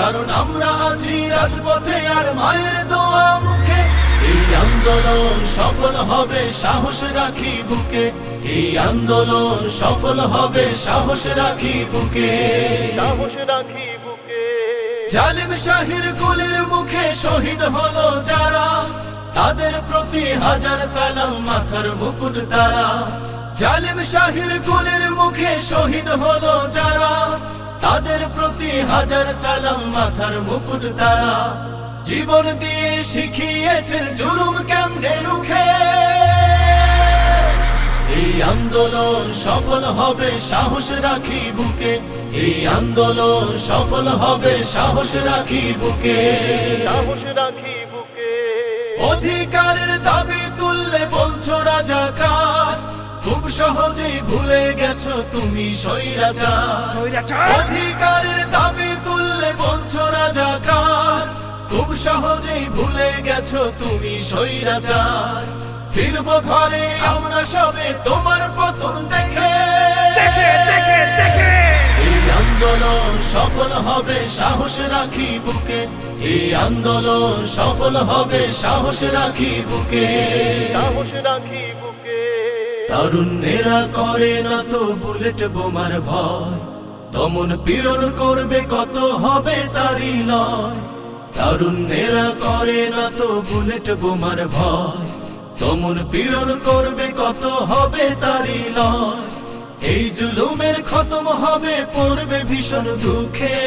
কারণ আমরা আছি রাজপথে আর মায়ের দোয়া মুখে। এই আন্দোলন সফল হবে সাহস রাখি বুকে। এই আন্দোলন সফল হবে সাহস রাখি বুকে। সাহস রাখি বুকে। জালিম শাহির গুলির মুখে শহীদ হলো যারা। তাদের প্রতি হাজার সালাম মাথার মুকুট তারা। জালিম শাহির গুলির মুখে শহীদ হলো যারা। তাদের প্রতি হাজার সালাম মাথার মুকুট তারা। জীবন দিয়ে শিখিয়েছেন জুলুম কেমনে রুখে। এই আন্দোলন সফল হবে সাহস রাখি বুকে। এই আন্দোলন সফল হবে সাহস রাখি বুকে। সাহস রাখি বুকে। অধিকারের দাবি তুললে সহজেই ভুলে গেছো তুমি স্বৈরাচার। অধিকারের দাবি তুললে বলছো রাজাকার। খুব সহজেই ভুলে গেছো তুমি স্বৈরাচার। ফিরব ঘরে আমরা সবে তোমার পতন দেখে। দেখে দেখে দেখে। এই আন্দোলন সফল হবে সাহস রাখি বুকে। এই আন্দোলন সফল হবে সাহস রাখি বুকে। সাহস রাখি বুকে। তারুণ্যেরা করে না তো বুলেট বোমার ভয়। দমন পীড়ন করবে কত হবে তারি লয়। তারুণ্যেরা করে না তো বুলেট বোমার ভয়। দমন পীড়ন করবে কত হবে তারি লয়। এই জুলুমের খতম হবে, পড়বে ভীষণ দুঃখে।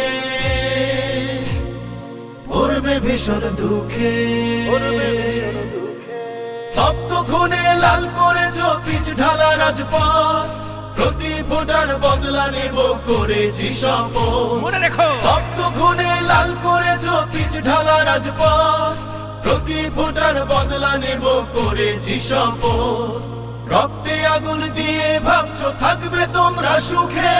পড়বে ভীষণ দুঃখে। করবে ভক্ত খুনে লাল করেছ পিচ ঢালা রাজপথ। প্রতি ভোটার বদলা নেব করেছি শপথ। মনে রেখো। ভক্ত খুনে লাল করেছ পিচ ঢালা রাজপথ। প্রতি ভোটার বদলা নেব করেছি শপথ। রক্তে আগুন দিয়ে ভাবছ থাকবে তোমরা সুখে।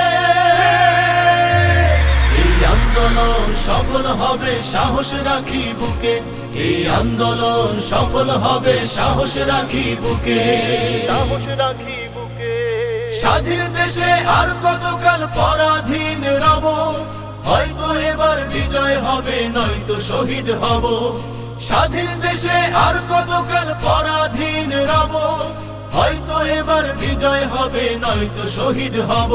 সফল হবে সাহস রাখি বুকে। এই আন্দোলন সফল হবে সাহস রাখি বুকে। সাহস রাখি বুকে। স্বাধীন দেশে আর কতকাল পরাধীন রব? হয়তো এবার বিজয় হবে নয়তো শহীদ হব। স্বাধীন দেশে আর কতকাল পরাধীন রব? হয়তো এবার বিজয় হবে নয়তো শহীদ হব।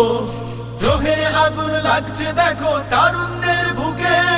দ্রোহের আগুন লাগছে দেখো তারুণ্যের বুকে।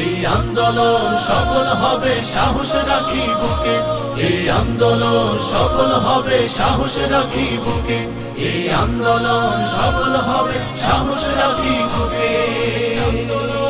এই আন্দোলন সফল হবে, সাহস রাখি বুকে। এই আন্দোলন সফল হবে, সাহস রাখি বুকে। এই আন্দোলন সফল হবে, সাহস রাখি বুকে। আন্দোলন